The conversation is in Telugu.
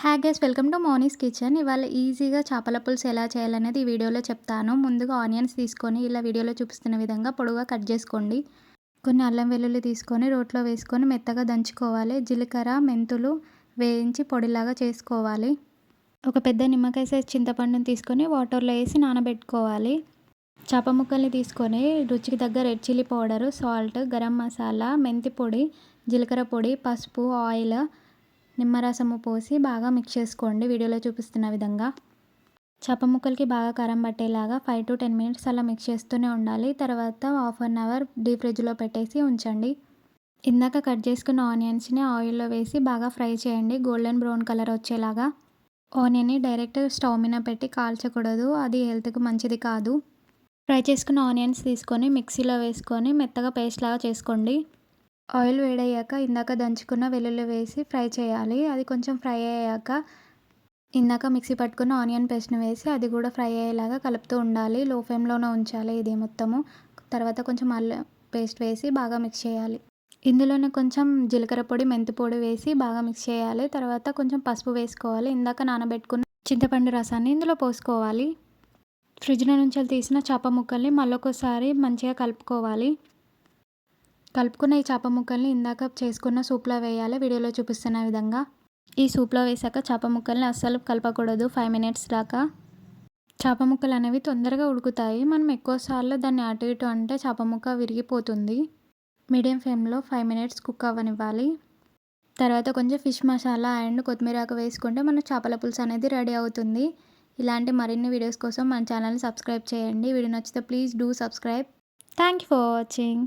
హ్యాగ్ guys welcome to Moni's kitchen ఇవాళ ఈజీగా చేపల పులుసు ఎలా చేయాలనేది ఈ వీడియోలో చెప్తాను. ముందుగా ఆనియన్స్ తీసుకొని ఇలా వీడియోలో చూపిస్తున్న విధంగా పొడుగా కట్ చేసుకోండి. కొన్ని అల్లం వెల్లుల్లి తీసుకొని రోట్లో వేసుకొని మెత్తగా దంచుకోవాలి. జీలకర్ర మెంతులు వేయించి పొడిలాగా చేసుకోవాలి. ఒక పెద్ద నిమ్మకాయ సైజ్ చింతపండుని తీసుకొని వాటర్లో వేసి నానబెట్టుకోవాలి. చేప ముక్కల్ని తీసుకొని రుచికి తగ్గ red chilli powder salt garam masala మెంతి పొడి జీలకర్ర పొడి పసుపు ఆయిల్ నిమ్మరసము పోసి బాగా మిక్స్ చేసుకోండి. వీడియోలో చూపిస్తున్న విధంగా చేప ముక్కలకి బాగా కారం పట్టేలాగా ఫైవ్ టు టెన్ మినిట్స్ అలా మిక్స్ చేస్తూనే ఉండాలి. తర్వాత హాఫ్ అన్ అవర్ డీప్ ఫ్రిడ్జ్లో పెట్టేసి ఉంచండి. ఇందాక కట్ చేసుకున్న ఆనియన్స్ని ఆయిల్లో వేసి బాగా ఫ్రై చేయండి. గోల్డెన్ బ్రౌన్ కలర్ వచ్చేలాగా. ఆనియన్ని డైరెక్ట్ స్టవ్ మీద పెట్టి కాల్చకూడదు. అది హెల్త్కి మంచిది కాదు. ఫ్రై చేసుకున్న ఆనియన్స్ తీసుకొని మిక్సీలో వేసుకొని మెత్తగా పేస్ట్ లాగా చేసుకోండి. ఆయిల్ వేడయ్యాక ఇందాక దంచుకున్న వెల్లుల్లి వేసి ఫ్రై చేయాలి. అది కొంచెం ఫ్రై అయ్యాక ఇందాక మిక్సీ పట్టుకున్న ఆనియన్ పేస్ట్ని వేసి అది కూడా ఫ్రై అయ్యేలాగా కలుపుతూ ఉండాలి. లో ఫ్లేమ్లోనే ఉంచాలి ఇది మొత్తము. తర్వాత కొంచెం అల్లం పేస్ట్ వేసి బాగా మిక్స్ చేయాలి. ఇందులోనే కొంచెం జీలకర్ర పొడి మెంతి పొడి వేసి బాగా మిక్స్ చేయాలి. తర్వాత కొంచెం పసుపు వేసుకోవాలి. ఇందాక నానబెట్టుకున్న చింతపండు రసాన్ని ఇందులో పోసుకోవాలి. ఫ్రిడ్జ్లో నుంచి తీసిన చేప ముక్కల్ని మళ్ళొకసారి మంచిగా కలుపుకోవాలి. కలుపుకున్న ఈ చేప ముక్కల్ని ఇందాక చేసుకున్న సూప్లో వేయాలి. వీడియోలో చూపిస్తున్న విధంగా ఈ సూప్లో వేసాక చేప ముక్కల్ని అస్సలు కలపకూడదు. ఫైవ్ మినిట్స్ దాకా చేప ముక్కలు అనేవి తొందరగా ఉడుకుతాయి. మనం ఎక్కువసార్లు దాన్ని అటు ఇటు అంటే చేప ముక్క విరిగిపోతుంది. మీడియం ఫ్లేమ్లో ఫైవ్ మినిట్స్ కుక్ అవ్వనివ్వాలి. తర్వాత కొంచెం ఫిష్ మసాలా అండ్ కొత్తిమీర వేసుకుంటే మన చేపల పులుసు అనేది రెడీ అవుతుంది. ఇలాంటి మరిన్ని వీడియోస్ కోసం మన ఛానల్ని సబ్స్క్రైబ్ చేయండి. వీడియో నచ్చితే please do subscribe. Thank you for watching.